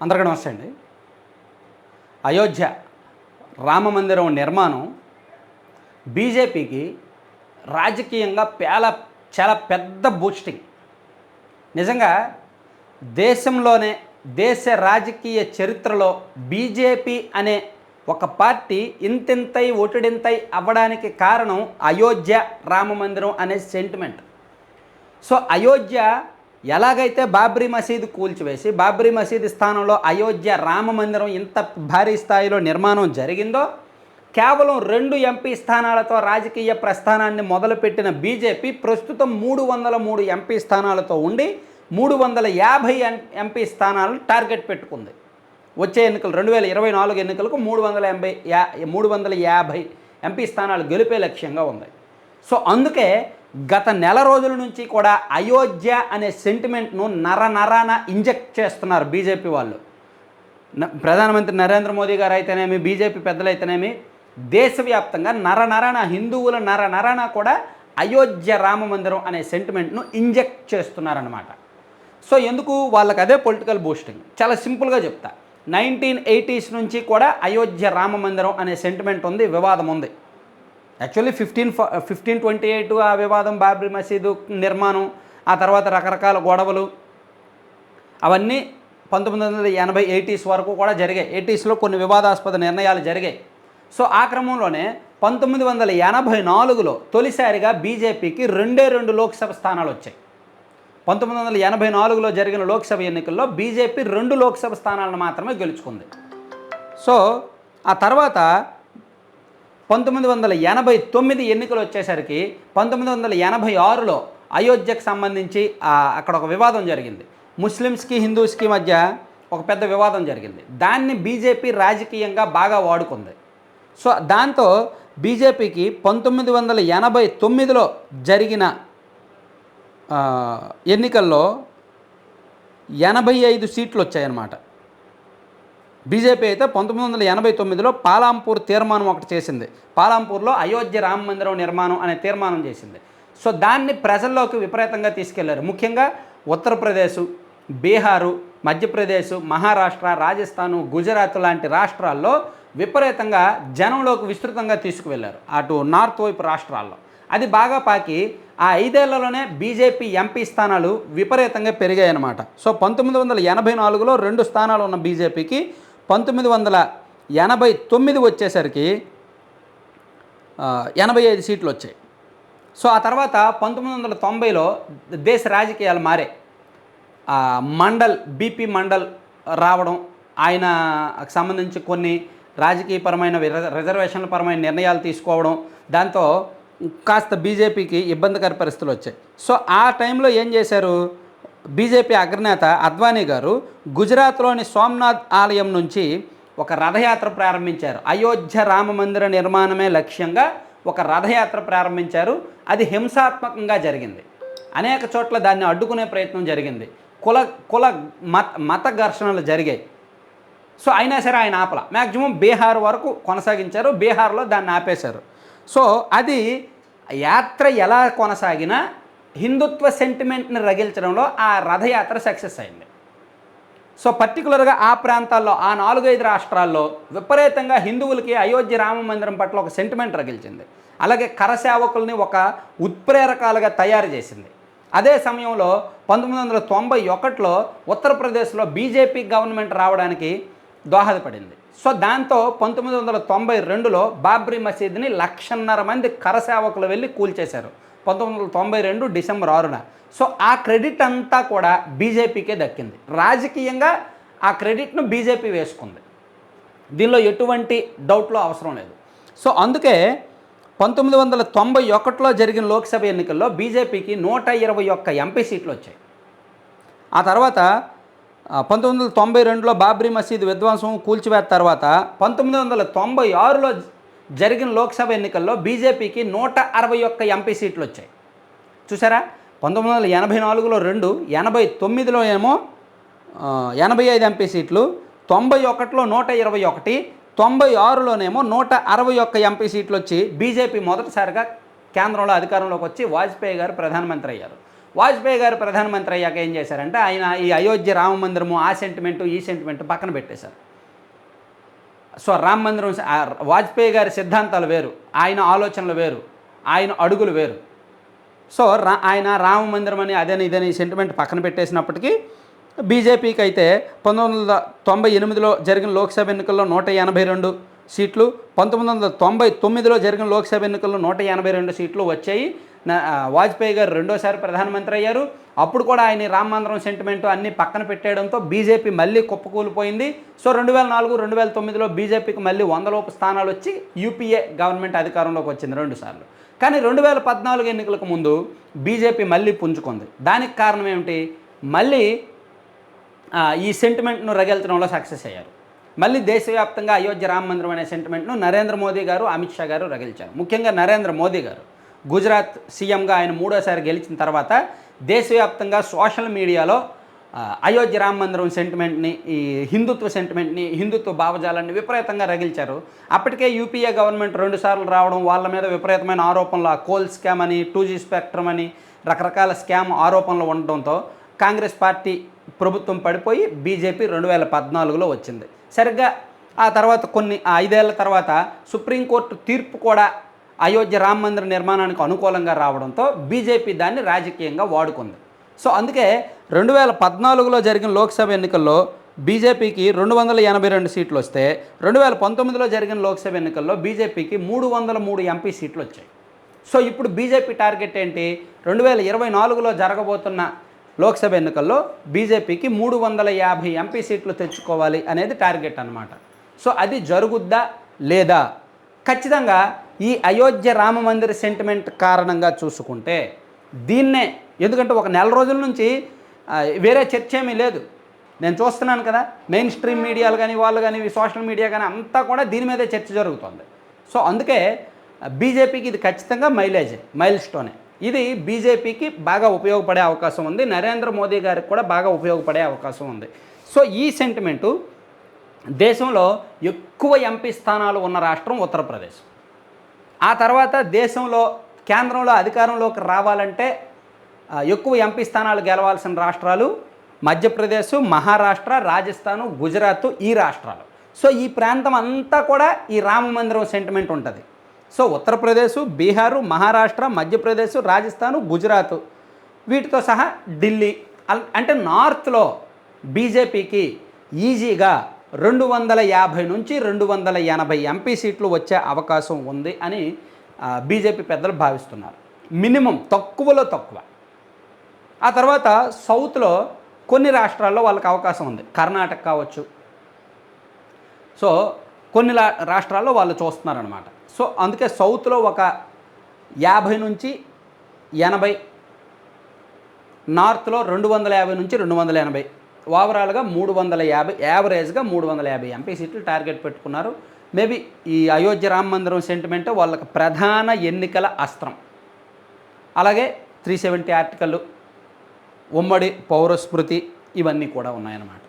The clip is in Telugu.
అందరికీ నమస్తే అండి. అయోధ్య రామ మందిరం నిర్మాణం బీజేపీకి రాజకీయంగా పేల చాలా పెద్ద బూస్టింగ్ నిజంగా దేశంలోనే దేశ రాజకీయ చరిత్రలో బీజేపీ అనే ఒక పార్టీ ఇంతింతై ఒటిడింతై అవ్వడానికి కారణం అయోధ్య రామ మందిరం అనే సెంటిమెంట్ సో అయోధ్య ఎలాగైతే బాబ్రీ మసీదు కూల్చివేసి బాబ్రీ మసీదు స్థానంలో అయోధ్య రామ మందిరం ఇంత భారీ స్థాయిలో నిర్మాణం జరిగిందో కేవలం రెండు ఎంపీ స్థానాలతో రాజకీయ ప్రస్థానాన్ని మొదలుపెట్టిన బీజేపీ ప్రస్తుతం మూడు వందల మూడు ఎంపీ స్థానాలతో ఉండి మూడు వందల యాభై ఎంపీ స్థానాలను టార్గెట్ పెట్టుకుంది. వచ్చే ఎన్నికలు రెండు వేల ఇరవై నాలుగు ఎన్నికలకు మూడు వందల ఎనభై యా మూడు వందల యాభై ఎంపీ స్థానాలు గెలిపే లక్ష్యంగా ఉంది. సో అందుకే గత నెల రోజుల నుంచి కూడా అయోధ్య అనే సెంటిమెంట్ను నర నరాన ఇంజెక్ట్ చేస్తున్నారు బీజేపీ వాళ్ళు. ప్రధానమంత్రి నరేంద్ర మోదీ గారు అయితేనేమి బీజేపీ పెద్దలైతేనేమి దేశవ్యాప్తంగా నర నరన హిందువుల నర నరాన కూడా అయోధ్య రామ మందిరం అనే సెంటిమెంట్ను ఇంజెక్ట్ చేస్తున్నారనమాట సో ఎందుకు? వాళ్ళకి అదే పొలిటికల్ బూస్టింగ్ చాలా సింపుల్గా చెప్తా. నైన్టీన్ ఎయిటీస్ నుంచి కూడా అయోధ్య రామ మందిరం అనే సెంటిమెంట్ ఉంది వివాదం ఉంది. Actually fifteen fifteen twenty eight ఆ వివాదం బాబ్రీ మసీదు నిర్మాణం ఆ తర్వాత రకరకాల గొడవలు అవన్నీ పంతొమ్మిది వందల ఎనభై ఎయిటీస్ వరకు కూడా జరిగాయి. ఎయిటీస్లో కొన్ని వివాదాస్పద నిర్ణయాలు జరిగాయి. సో ఆ క్రమంలోనే పంతొమ్మిది వందల ఎనభై నాలుగులో తొలిసారిగా బీజేపీకి రెండే రెండు లోక్సభ స్థానాలు వచ్చాయి. పంతొమ్మిది వందల ఎనభై నాలుగులో జరిగిన లోక్సభ ఎన్నికల్లో బీజేపీ రెండు లోక్సభ స్థానాలను మాత్రమే గెలుచుకుంది. సో ఆ తర్వాత పంతొమ్మిది వందల ఎనభై తొమ్మిది ఎన్నికలు వచ్చేసరికి పంతొమ్మిది వందల ఎనభై ఆరులో అయోధ్యకు సంబంధించి అక్కడ ఒక వివాదం జరిగింది. ముస్లిమ్స్కి హిందూస్కి మధ్య ఒక పెద్ద వివాదం జరిగింది. దాన్ని బీజేపీ రాజకీయంగా బాగా వాడుకుంది. సో దాంతో బీజేపీకి పంతొమ్మిది వందల ఎనభై తొమ్మిదిలో జరిగిన ఎన్నికల్లో ఎనభై ఐదు సీట్లు వచ్చాయన్నమాట. బీజేపీ అయితే పంతొమ్మిది వందల ఎనభై తొమ్మిదిలో పాలాంపూర్ తీర్మానం ఒకటి చేసింది. పాలాంపూర్లో అయోధ్య రామ మందిరం నిర్మాణం అనే తీర్మానం చేసింది. సో దాన్ని ప్రజల్లోకి విపరీతంగా తీసుకెళ్ళారు. ముఖ్యంగా ఉత్తరప్రదేశ్ బీహారు మధ్యప్రదేశ్ మహారాష్ట్ర రాజస్థాను గుజరాత్ లాంటి రాష్ట్రాల్లో విపరీతంగా జనంలోకి విస్తృతంగా తీసుకువెళ్ళారు అటు నార్త్ వైపు రాష్ట్రాల్లో. అది బాగా పాకి ఆ ఐదేళ్ళలోనే బీజేపీ ఎంపీ స్థానాలు విపరీతంగా పెరిగాయన్నమాట. సో పంతొమ్మిది వందల ఎనభై నాలుగులో రెండు స్థానాలు ఉన్న బీజేపీకి పంతొమ్మిది వందల ఎనభై తొమ్మిది వచ్చేసరికి ఎనభై ఐదు సీట్లు వచ్చాయి. సో ఆ తర్వాత పంతొమ్మిది వందల తొంభైలో దేశ రాజకీయాలు మారే. మండల్ బీపీ మండల్ రావడం ఆయనకు సంబంధించి కొన్ని రాజకీయపరమైన రిజర్వేషన్ల పరమైన నిర్ణయాలు తీసుకోవడం దాంతో కాస్త బీజేపీకి ఇబ్బందికర పరిస్థితులు వచ్చాయి. సో ఆ టైంలో ఏం చేశారు? బీజేపీ అగ్రనేత అద్వానీ గారు గుజరాత్లోని సోమనాథ్ ఆలయం నుంచి ఒక రథయాత్ర ప్రారంభించారు. అయోధ్య రామ మందిర నిర్మాణమే లక్ష్యంగా ఒక రథయాత్ర ప్రారంభించారు. అది హింసాత్మకంగా జరిగింది. అనేక చోట్ల దాన్ని అడ్డుకునే ప్రయత్నం జరిగింది. కుల కుల మత మత ఘర్షణలు జరిగాయి. సో అయినా సరే ఆయన ఆపల. మ్యాక్సిమం బీహార్ వరకు కొనసాగించారు. బీహార్లో దాన్ని ఆపేశారు. సో అది యాత్ర ఎలా కొనసాగినా హిందుత్వ సెంటిమెంట్ని రగిల్చడంలో ఆ రథయాత్ర సక్సెస్ అయింది. సో పర్టికులర్గా ఆ ప్రాంతాల్లో ఆ నాలుగైదు రాష్ట్రాల్లో విపరీతంగా హిందువులకి అయోధ్య రామ మందిరం పట్ల ఒక సెంటిమెంట్ రగిల్చింది. అలాగే కరసేవకుల్ని ఒక ఉత్ప్రేరకాలుగా తయారు చేసింది. అదే సమయంలో పంతొమ్మిది వందల తొంభై ఒకటిలో ఉత్తరప్రదేశ్లో బీజేపీ గవర్నమెంట్ రావడానికి దోహదపడింది. సో దాంతో పంతొమ్మిది వందల తొంభై రెండులో బాబ్రీ మసీద్ని లక్షన్నర మంది కరసేవకులు వెళ్ళి కూల్చేశారు. పంతొమ్మిది వందల తొంభై రెండు డిసెంబర్ ఆరున. సో ఆ క్రెడిట్ అంతా కూడా బీజేపీకే దక్కింది. రాజకీయంగా ఆ క్రెడిట్ను బీజేపీ వేసుకుంది. దీనిలో ఎటువంటి డౌట్లో అవసరం లేదు. సో అందుకే పంతొమ్మిది వందల తొంభై ఒకటిలో జరిగిన లోక్సభ ఎన్నికల్లో బీజేపీకి నూట ఇరవై ఒక్క ఎంపీ సీట్లు వచ్చాయి. ఆ తర్వాత పంతొమ్మిది వందల తొంభై రెండులో బాబ్రీ మసీద్ విధ్వంసం కూల్చివేత తర్వాత పంతొమ్మిది వందల తొంభై ఆరులో జరిగిన లోక్సభ ఎన్నికల్లో బీజేపీకి నూట అరవై ఒక్క ఎంపీ సీట్లు వచ్చాయి. చూసారా? పంతొమ్మిది వందల ఎనభై నాలుగులో రెండు ఎనభై తొమ్మిదిలో ఏమో ఎనభై ఐదు ఎంపీ సీట్లు తొంభై ఒకటిలో నూట ఇరవై ఒకటి తొంభై ఆరులోనేమో నూట అరవై ఒక్క ఎంపీ సీట్లు వచ్చి బీజేపీ మొదటిసారిగా కేంద్రంలో అధికారంలోకి వచ్చి వాజ్పేయి గారు ప్రధానమంత్రి అయ్యారు. వాజ్పేయి గారు ప్రధానమంత్రి అయ్యాక ఏం చేశారంటే ఆయన ఈ అయోధ్య రామ మందిరము ఆ సెంటిమెంటు ఈ సెంటిమెంట్ పక్కన పెట్టేశారు. సో రామ మందిరం వాజ్పేయి గారి సిద్ధాంతాలు వేరు ఆయన ఆలోచనలు వేరు ఆయన అడుగులు వేరు. సో రా ఆయన రామ మందిరం అని అదని ఇదని సెంటిమెంట్ పక్కన పెట్టేసినప్పటికీ బీజేపీకి అయితే పంతొమ్మిది వందల తొంభై ఎనిమిదిలో జరిగిన లోక్సభ ఎన్నికల్లో నూట ఎనభై రెండు సీట్లు పంతొమ్మిది వందల తొంభై తొమ్మిదిలో జరిగిన లోక్సభ ఎన్నికల్లో నూట ఎనభై రెండు సీట్లు వచ్చాయి. వాజ్పేయి గారు రెండోసారి ప్రధానమంత్రి అయ్యారు. అప్పుడు కూడా ఆయన రామ సెంటిమెంట్ అన్నీ పక్కన పెట్టేయడంతో బీజేపీ మళ్ళీ కుప్పకూలిపోయింది. సో రెండు వేల నాలుగు రెండు వేల తొమ్మిదిలో బీజేపీకి మళ్ళీ వందలోపు స్థానాలు వచ్చి యూపీఏ గవర్నమెంట్ అధికారంలోకి వచ్చింది రెండుసార్లు కానీ రెండు వేల పద్నాలుగు ఎన్నికలకు ముందు బీజేపీ మళ్ళీ పుంజుకుంది. దానికి కారణం ఏమిటి? మళ్ళీ ఈ సెంటిమెంట్ను రగెల్చడంలో సక్సెస్ అయ్యారు. మళ్ళీ దేశవ్యాప్తంగా అయోధ్య రామ మందిరం అనే సెంటిమెంట్ను నరేంద్ర మోదీ గారు అమిత్ షా గారు రగిల్చారు. ముఖ్యంగా నరేంద్ర మోదీ గారు. గుజరాత్ సీఎంగా ఆయన మూడోసారి గెలిచిన తర్వాత దేశవ్యాప్తంగా సోషల్ మీడియాలో అయోధ్య రామ మందిరం సెంటిమెంట్ని ఈ హిందుత్వ సెంటిమెంట్ని హిందుత్వ భావజాలాన్ని విపరీతంగా రగిల్చారు. అప్పటికే యూపీఏ గవర్నమెంట్ రెండుసార్లు రావడం వాళ్ళ మీద విపరీతమైన ఆరోపణలు ఆ కోల్ స్కామ్ అని టూ జీ స్పెక్ట్రమ్ అని రకరకాల స్కామ్ ఆరోపణలు ఉండడంతో కాంగ్రెస్ పార్టీ ప్రభుత్వం పడిపోయి బీజేపీ రెండు వేల పద్నాలుగులో వచ్చింది. సరిగ్గా ఆ తర్వాత కొన్ని ఐదేళ్ళ తర్వాత సుప్రీంకోర్టు తీర్పు కూడా అయోధ్య రామ మందిర నిర్మాణానికి అనుకూలంగా రావడంతో బీజేపీ దాన్ని రాజకీయంగా వాడుకుంది. సో అందుకే రెండు వేల పద్నాలుగులో జరిగిన లోక్సభ ఎన్నికల్లో బీజేపీకి రెండు వందల ఎనభై రెండు సీట్లు వస్తే రెండు వేల పంతొమ్మిదిలో జరిగిన లోక్సభ ఎన్నికల్లో బీజేపీకి మూడు వందల మూడు ఎంపీ సీట్లు వచ్చాయి. సో ఇప్పుడు బీజేపీ టార్గెట్ ఏంటి? రెండు వేల ఇరవై నాలుగులో జరగబోతున్న లోక్సభ ఎన్నికల్లో బీజేపీకి మూడు వందల యాభై ఎంపీ సీట్లు తెచ్చుకోవాలి అనేది టార్గెట్ అన్నమాట. సో అది జరుగుద్దా లేదా? ఖచ్చితంగా ఈ అయోధ్య రామ మందిర సెంటిమెంట్ కారణంగా చూసుకుంటే దీన్నే ఎందుకంటే ఒక నెల రోజుల నుంచి వేరే చర్చ ఏమీ లేదు. నేను చూస్తున్నాను కదా మెయిన్ స్ట్రీమ్ మీడియాలు కానీ వాళ్ళు కానీ సోషల్ మీడియా కానీ అంతా కూడా దీని మీదే చర్చ జరుగుతుంది. సో అందుకే బీజేపీకి ఇది ఖచ్చితంగా మైలేజ్ మైల్ స్టోనే ఇది బీజేపీకి బాగా ఉపయోగపడే అవకాశం ఉంది. నరేంద్ర మోదీ గారికి కూడా బాగా ఉపయోగపడే అవకాశం ఉంది. సో ఈ సెంటిమెంటు దేశంలో ఎక్కువ ఎంపీ స్థానాలు ఉన్న రాష్ట్రం ఉత్తరప్రదేశ్. ఆ తర్వాత దేశంలో కేంద్రంలో అధికారంలోకి రావాలంటే ఎక్కువ ఎంపీ స్థానాలు గెలవాల్సిన రాష్ట్రాలు మధ్యప్రదేశ్ మహారాష్ట్ర రాజస్థాను గుజరాత్ ఈ రాష్ట్రాలు. సో ఈ ప్రాంతం అంతా కూడా ఈ రామ మందిరం సెంటిమెంట్ ఉంటుంది. సో ఉత్తరప్రదేశ్ బీహారు మహారాష్ట్ర మధ్యప్రదేశ్ రాజస్థాన్ గుజరాత్. వీటితో సహా ఢిల్లీ. అల్- అంటే నార్త్లో బీజేపీకి ఈజీగా రెండు వందల యాభై నుంచి రెండు వందల ఎనభై ఎంపీ సీట్లు వచ్చే అవకాశం ఉంది అని బీజేపీ పెద్దలు భావిస్తున్నారు. మినిమం తక్కువలో తక్కువ. ఆ తర్వాత సౌత్లో కొన్ని రాష్ట్రాల్లో వాళ్ళకి అవకాశం ఉంది. కర్ణాటక కావచ్చు. సో కొన్ని రాష్ట్రాల్లో వాళ్ళు చూస్తున్నారనమాట సో అందుకే సౌత్లో ఒక యాభై నుంచి ఎనభై నార్త్లో రెండు వందల యాభై నుంచి రెండు వందల ఎనభై ఓవరాల్గా మూడు వందల యాభై యావరేజ్గా మూడు వందల యాభై ఎంపీ సీట్లు టార్గెట్ పెట్టుకున్నారు. మేబీ ఈ అయోధ్య రామ మందిరం సెంటిమెంట్ వాళ్ళకి ప్రధాన ఎన్నికల అస్త్రం. అలాగే త్రీ సెవెంటీ ఆర్టికల్ ఉమ్మడి పౌరస్మృతి ఇవన్నీ కూడా ఉన్నాయన్నమాట.